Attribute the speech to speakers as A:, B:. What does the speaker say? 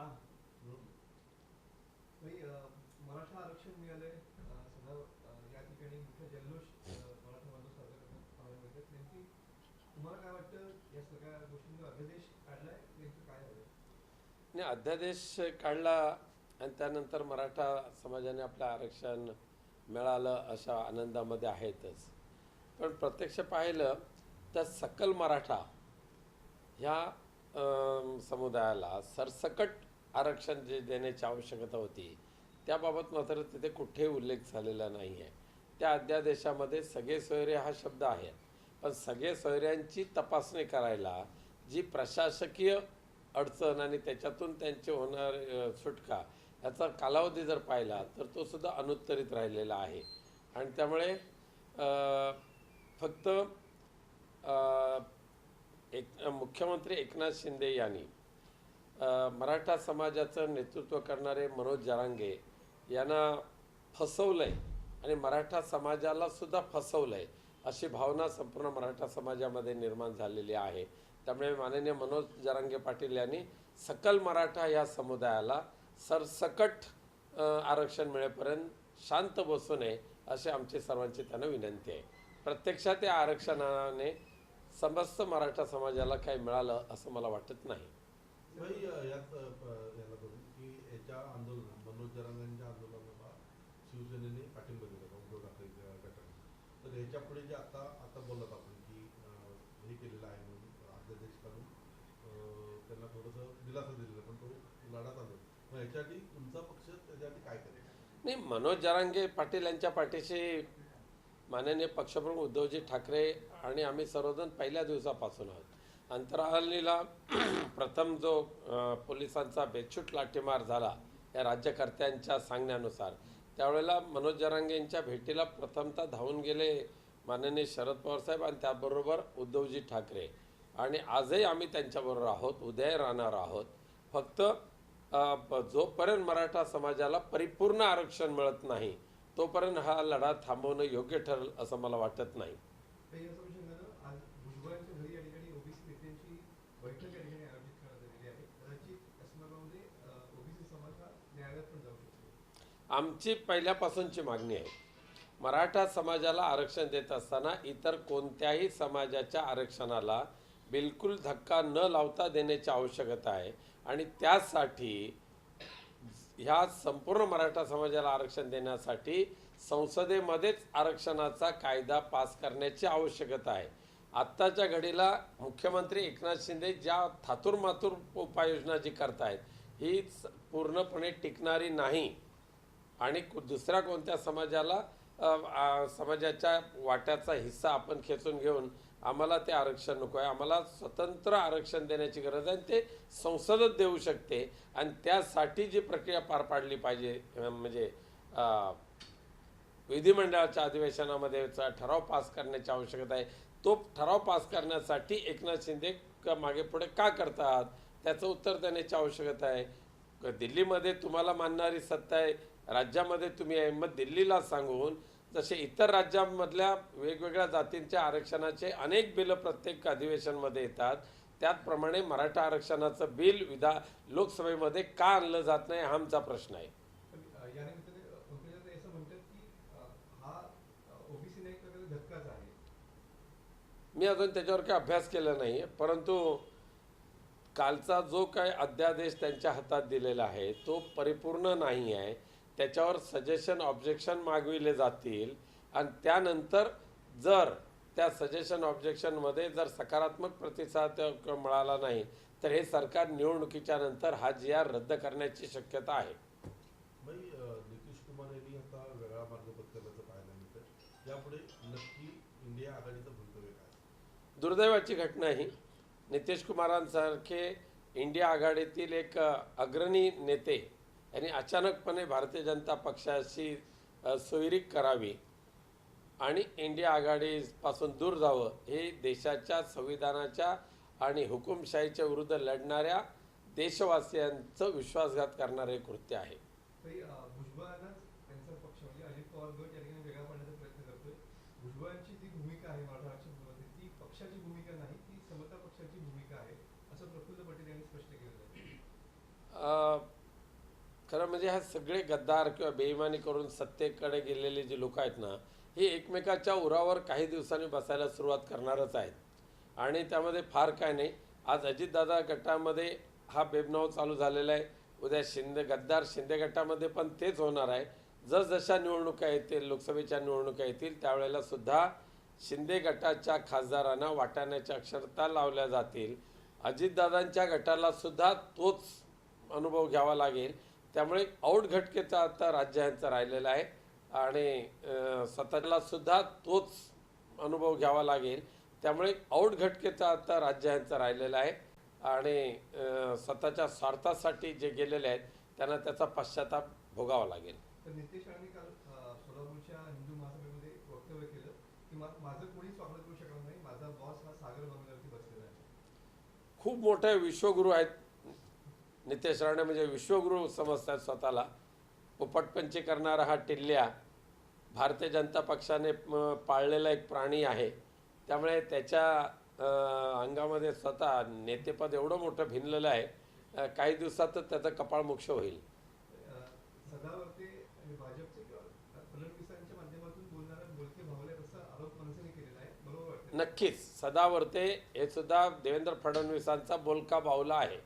A: हा.
B: भाई अ, मराठा आरक्षण मिळालंय. अ, समजा अ, या ठिकाणी मोठा जल्लोष अ, मराठा बांधव साजरा करताना पाहायला मिळतात. नेमकी तुम्हाला काय वाटतं? या सगळ्या गोष्टींचा अध्यादेश काढलाय? नेमकं काय हवं
C: आणि अध्यादेश काढला आणि त्यानंतर मराठा समाजाने आपलं आरक्षण मिळालं अशा आनंदामध्ये आहेतच. पण प्रत्यक्ष पाहिलं तर सकल मराठा ह्या समुदायाला सरसकट आरक्षण जे देण्याची आवश्यकता होती त्याबाबत मात्र तिथे कुठेही उल्लेख झालेला नाही आहे त्या अध्यादेशामध्ये सगळे सोयरे हा शब्द आहे. पण सगळे सोयऱ्यांची तपासणी करायला जी प्रशासकीय अडचण आणि त्याच्यातून त्यांची होणार सुटका याचा कालावधी जर पाहिला तर तो सुद्धा अनुत्तरित राहिलेला आहे. आणि त्यामुळे फक्त एक मुख्यमंत्री एकनाथ शिंदे यांनी मराठा समाजाचं नेतृत्व करणारे मनोज जरांगे यांना फसवलं आहे आणि मराठा समाजाला सुद्धा आहे अशी भावना संपूर्ण मराठा समाजामध्ये निर्माण झालेली आहे. त्यामुळे माननीय मनोज जरांगे पाटील यांनी सकल मराठा या समुदायाला सरसकट आरक्षण मिळेपर्यंत शांत बसू नये अशी आमची सर्वांची त्यांना विनंती आहे. प्रत्यक्षात या आरक्षणाने समस्त मराठा समाजाला काही मिळालं असं मला वाटत नाही.
D: भाई यात याला करून की याच्या आंदोलन मनोज जरांगांच्या आंदोलनाला शिवसेनेने पाठिंबा दिला होता उद्धव ठाकरेच्या गटाने. तर ह्याच्या पुढे जे आता आता बोलत आपण की हे केलेलं आहे म्हणून अध्यादेश काढून अ, त्यांना थोडंसं दिलासा दिलेला पण तो लढा चालू मग ह्याच्यासाठी तुमचा पक्ष त्याच्यासाठी काय करेल?
C: नाही मनोज जरांगे पाटील यांच्या पाठीशी माननीय पक्षप्रमुख उद्धवजी ठाकरे आणि आम्ही सर्वजण पहिल्या दिवसापासून आहोत. अंतरालीला प्रथम जो पोलिसांचा बेछूट लाठीमार झाला या राज्यकर्त्यांच्या सांगण्यानुसार त्यावेळेला मनोज जरांगेंच्या भेटीला प्रथमतः धावून गेले माननीय शरद पवार साहेब आणि त्याबरोबर उद्धवजी ठाकरे. आणि आजही आम्ही त्यांच्याबरोबर आहोत उद्याही राहणार आहोत. फक्त जोपर्यंत मराठा समाजाला परिपूर्ण आरक्षण मिळत नाही तोपर्यंत हा लढा थांबवणं योग्य ठरेल असं मला वाटत नाही
B: काही असं अनुषंगानं आज भुजबळांच्या घरी या ठिकाणी ओबीसी नेत्यांची बैठक या ठिकाणी आयोजित करण्यात आलेली आहे कदाचित या संदर्भामध्ये ओबीसी समाज हा न्यायालयात पण जाऊ शकतो
C: आमची पहिल्यापासूनची मागणी आहे. मराठा समाजाला आरक्षण देत असताना इतर कोणत्याही समाजाच्या आरक्षणाला बिलकुल धक्का न लावता देण्याची आवश्यकता आहे आणि त्यासाठी ह्या संपूर्ण मराठा समाजाला आरक्षण देण्यासाठी संसदेमध्येच आरक्षणाचा कायदा पास करण्याची आवश्यकता आहे. आत्ताच्या घडीला मुख्यमंत्री एकनाथ शिंदे ज्या थातुरमातुर उपाययोजना जी करतायत ही स- पूर्णपणे टिकणारी नाही. आणि दुसऱ्या कोणत्या समाजाला समाजाच्या वाट्याचा हिस्सा आपण खेचून घेऊन आम्हाला ते आरक्षण नको आहे. आम्हाला स्वतंत्र आरक्षण देण्याची गरज आहे आणि ते संसदच देऊ शकते. आणि त्यासाठी जी प्रक्रिया पार पाडली पाहिजे म्हणजे विधिमंडळाच्या अधिवेशनामध्येचा ठराव पास करण्याची आवश्यकता आहे. तो ठराव पास करण्यासाठी एकनाथ शिंदे मागे पुढे का करतात? त्याचं उत्तर देण्याची आवश्यकता आहे. क- दिल्लीमध्ये तुम्हाला मानणारी सत्ता आहे. राज्यामध्ये तुम्ही आहे. मग दिल्लीला सांगून जसे इतर राज्यांमधल्या वेगवेगळ्या जातींच्या आरक्षणाचे अनेक बिलं प्रत्येक अधिवेशनमध्ये येतात त्याचप्रमाणे मराठा आरक्षणाचं बिल विधा लोकसभेमध्ये का आणलं जात नाही हा आमचा प्रश्न आहे. मी अजून त्याच्यावर काही अभ्यास केला नाही परंतु कालचा जो काय अध्यादेश त्यांच्या हातात दिलेला आहे तो परिपूर्ण नाही आहे. त्याच्यावर सजेशन ऑब्जेक्शन मागविले जातील. आणि त्यानंतर जर त्या सजेशन ऑब्जेक्शनमध्ये जर सकारात्मक प्रतिसाद मिळाला नाही तर हे सरकार निवडणुकीच्या नंतर हा जी आर रद्द करण्याची शक्यता आहे.
D: नितीश कुमार यांनी आता वेगळा मार्ग पत्करल्याचं पाहायला मिळतं यापुढे नक्की इंडिया आघाडीचं भवितव्य काय?
C: दुर्दैवाची घटना ही नितीश कुमारांसारखे इंडिया आघाडीतील एक अग्रणी नेते यांनी अचानकपणे भारतीय जनता पक्षाशी सोयरीक करावी आणि इंडिया आघाडीपासून दूर जावं हे देशाच्या संविधानाच्या आणि हुकुमशाहीच्या विरुद्ध लढणाऱ्या देशवासियांचं विश्वासघात करणारे कृत्य आहे.
B: भुजबळांची जी भूमिका आहे ती पक्षाची भूमिका नाही समता पक्षाची भूमिका आहे असं प्रफुल्ल पटेल यांनी स्पष्ट केलं
C: खरं म्हणजे हा सगळे गद्दार किंवा बेईमानी करून सत्तेकडे गेलेले जे लोक आहेत ना हे एकमेकाच्या उरावर काही दिवसांनी बसायला सुरुवात करणारच आहेत. आणि त्यामध्ये फार काय नाही आज अजितदादा गटामध्ये हा बेबनाव चालू झालेला आहे उद्या शिंदे गद्दार शिंदे गटामध्ये पण तेच होणार आहे. जसजशा निवडणुका येतील लोकसभेच्या निवडणुका येतील त्यावेळेला सुद्धा शिंदे गटाच्या खासदारांना वाटाण्याच्या अक्षरता लावल्या जातील. अजितदादांच्या गटाला सुद्धा तोच अनुभव घ्यावा लागेल. त्यामुळे आऊट घटकेचा आता राज्य यांचं राहिलेला आहे. आणि स्वतःला सुद्धा तोच अनुभव घ्यावा लागेल. त्यामुळे आऊट घटकेचा आता राज्य यांचं राहिलेला आहे. आणि स्वतःच्या स्वार्थासाठी जे गेलेले आहेत त्यांना त्याचा पश्चाताप भोगावा लागेल
B: तर नितेश राणे काल अं, सोलापूरच्या हिंदू महासभेमध्ये एक वक्तव्य केलं की मा- माझं कोणी स्वागत करू शकणार नाही. माझा बॉस हा सागर बंगल्यावरती बसलेला आहे.
C: खूप मोठे विश्वगुरू आहेत. नितेश राणे म्हणजे विश्वगुरू समजतात स्वतःला. पोपटपंची करणारा हा टिल्ल्या भारतीय जनता पक्षाने पाळलेला एक प्राणी आहे. त्यामुळे त्याच्या अंगामध्ये स्वतः नेतेपद एवढं मोठं भिनलेलं आहे काही दिवसातच त्याचं कपाळ मोक्ष होईल
B: सदावर्ते भाजपचे
C: नक्कीच. सदावर्ते हे सुद्धा देवेंद्र फडणवीसांचा बोलका बाहुला आहे.